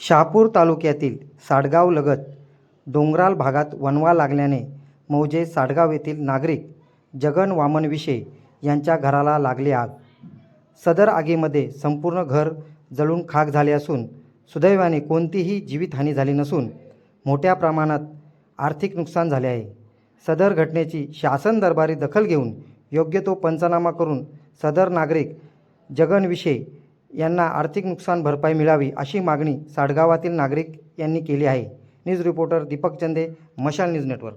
शहापूर तालुक्यातील साडगावलगत डोंगराळ भागात वणवा लागल्याने मौजे साडगाव येथील नागरिक जगन वामन विशे यांच्या घराला लागली आग. सदर आगीमध्ये संपूर्ण घर जळून खाक झाले असून सुदैवाने कोणतीही जीवितहानी झाली नसून मोठ्या प्रमाणात आर्थिक नुकसान झाले आहे. सदर घटनेची शासन दरबारी दखल घेऊन योग्य तो पंचनामा करून सदर नागरिक जगन विशे यांना आर्थिक नुकसान भरपाई मिळावी अशी मागणी साडगावातील नागरिक यांनी केली आहे. न्यूज रिपोर्टर दीपक चंदे मशाल न्यूज नेटवर्क.